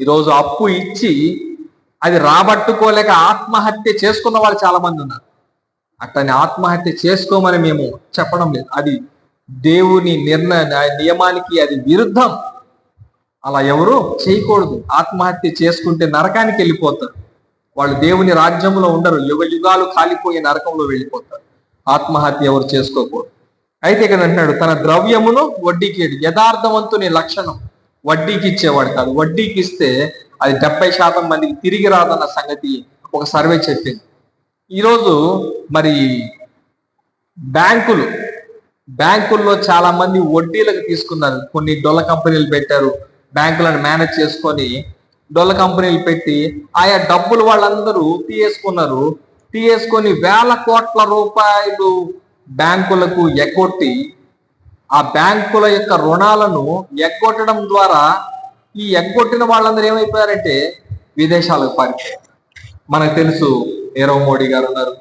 ఈరోజు అప్పు ఇచ్చి అది రాబట్టుకోలేక ఆత్మహత్య చేసుకున్న వాళ్ళు చాలా మంది ఉన్నారు. అట్టని ఆత్మహత్య చేసుకోమని మేము చెప్పడం లేదు. అది దేవుని నిర్ణయ నియమానికి అది విరుద్ధం. అలా ఎవరు చేయకూడదు. ఆత్మహత్య చేసుకుంటే నరకానికి వెళ్ళిపోతారు. వాళ్ళు దేవుని రాజ్యంలో ఉండరు. యుగ యుగాలు కాలిపోయే నరకంలో వెళ్ళిపోతారు. ఆత్మహత్య ఎవరు చేసుకోకూడదు. అయితే ఇక్కడ అంటున్నాడు తన ద్రవ్యమును వడ్డీకి యథార్థవంతుని లక్షణం. వడ్డీకి ఇచ్చేవాడు కాదు. వడ్డీకి ఇస్తే అది డెబ్బై శాతం మందికి తిరిగి రాదన్న సంగతి ఒక సర్వే చెప్పింది. ఈరోజు మరి బ్యాంకులు బ్యాంకుల్లో చాలా మంది వడ్డీలకు తీసుకున్నారు. కొన్ని డొల్ల కంపెనీలు పెట్టారు బ్యాంకులను మేనేజ్ చేసుకొని డొల్ల కంపెనీలు పెట్టి ఆయా డబ్బులు వాళ్ళందరూ తీయేసుకున్నారు. తీయేసుకొని వేల కోట్ల రూపాయలు బ్యాంకులకు ఎగ్గొట్టి ఆ బ్యాంకుల యొక్క రుణాలను ఎగ్గొట్టడం ద్వారా ఈ ఎగ్గొట్టిన వాళ్ళందరూ ఏమైపోయారంటే విదేశాలకు పారిపోయారు. మనకు తెలుసు నీరవ్ మోడీ గారు ఉన్నారు.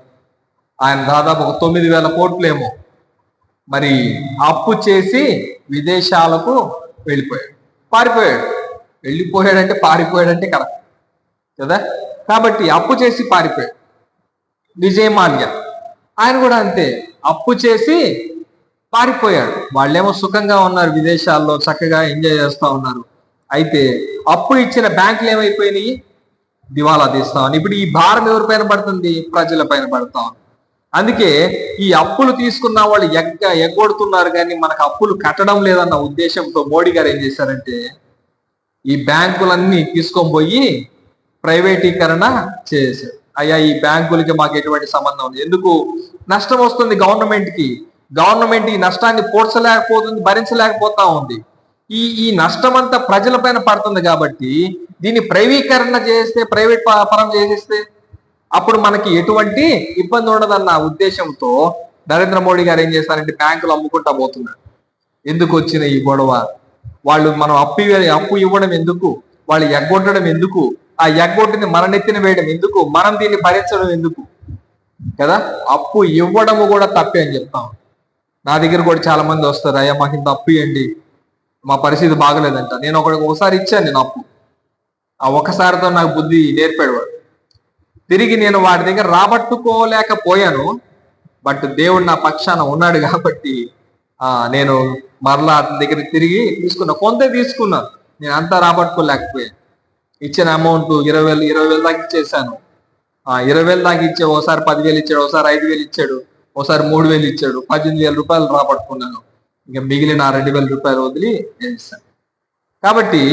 ఆయన దాదాపు ఒక తొమ్మిది వేల కోట్లేమో మరి అప్పు చేసి విదేశాలకు వెళ్ళిపోయాడు. పారిపోయాడు. వెళ్ళిపోయాడంటే పారిపోయాడంటే కరెక్ట్ కదా? కాబట్టి అప్పు చేసి పారిపోయాడు. విజయ్ మాల్యా ఆయన కూడా అంతే. అప్పు చేసి పారిపోయాడు. వాళ్ళేమో సుఖంగా ఉన్నారు విదేశాల్లో చక్కగా ఎంజాయ్ చేస్తా ఉన్నారు. అయితే అప్పు ఇచ్చిన బ్యాంకులు ఏమైపోయినాయి? దివాలా తీస్తామని ఇప్పుడు ఈ భారం ఎవరి పైన పడుతుంది? ప్రజల పైన పడతా. ఉంది అందుకే ఈ అప్పులు తీసుకున్న వాళ్ళు ఎగ్గ ఎగ్గొడుతున్నారు కానీ మనకు అప్పులు కట్టడం లేదన్న ఉద్దేశంతో మోడీ గారు ఏం చేశారంటే ఈ బ్యాంకులన్నీ తీసుకొని పోయి ప్రైవేటీకరణ చేశారు. అయ్యా ఈ బ్యాంకులకి మాకు ఎటువంటి సంబంధం ఉంది ఎందుకు? నష్టం వస్తుంది గవర్నమెంట్కి గవర్నమెంట్ ఈ నష్టాన్ని పోడ్చలేకపోతుంది భరించలేకపోతా ఉంది. ఈ ఈ నష్టం అంతా ప్రజల పైన పడుతుంది కాబట్టి దీన్ని ప్రైవీకరణ చేస్తే ప్రైవేట్ పరం చేసేస్తే అప్పుడు మనకి ఎటువంటి ఇబ్బంది ఉండదన్న ఉద్దేశంతో నరేంద్ర మోడీ గారు ఏం చేస్తారంటే బ్యాంకులు అమ్ముకుంటా పోతున్నారు. ఎందుకు వచ్చిన ఈ గొడవ? వాళ్ళు మనం అప్పు అప్పు ఇవ్వడం ఎందుకు? వాళ్ళు ఎగ్గొట్టడం ఎందుకు? ఆ ఎగ్గొట్టిని మన నెత్తిన వేయడం ఎందుకు? మనం దీన్ని భరించడం ఎందుకు? కదా? అప్పు ఇవ్వడము కూడా తప్పే అని చెప్తాం నా దగ్గర కూడా చాలా మంది వస్తారు. అయ్యా మాకు ఇంత అప్పు ఇవ్వండి. మా పరిస్థితి బాగలేదంట. నేను ఒక ఒకసారి ఇచ్చాను నేను అప్పు. ఆ ఒక్కసారితో నాకు బుద్ధి నేర్పాడు వాడు. తిరిగి నేను వాడి దగ్గర రాబట్టుకోలేకపోయాను. బట్ దేవుడు నా పక్షాన ఉన్నాడు కాబట్టి ఆ నేను మరలా అతని దగ్గర తిరిగి తీసుకున్నా. కొంత తీసుకున్నాను నేను అంతా రాబట్టుకోలేకపోయాను. ఇచ్చిన అమౌంట్ ఇరవై వేలు ఇరవై వేలు దాకా ఇచ్చేసాను. ఆ ఇరవై వేలు దాకా ఇచ్చే ఒకసారి పదివేలు ఇచ్చాడు. ఒకసారి ఐదు వేలు ఇచ్చాడు. ఒకసారి మూడు వేలు ఇచ్చాడు. పద్దెనిమిది వేల రూపాయలు రాబట్టుకున్నాను ఇంకా మిగిలిన ఆ రెండు వేల రూపాయలు వదిలి నేను ఇస్తాను. కాబట్టి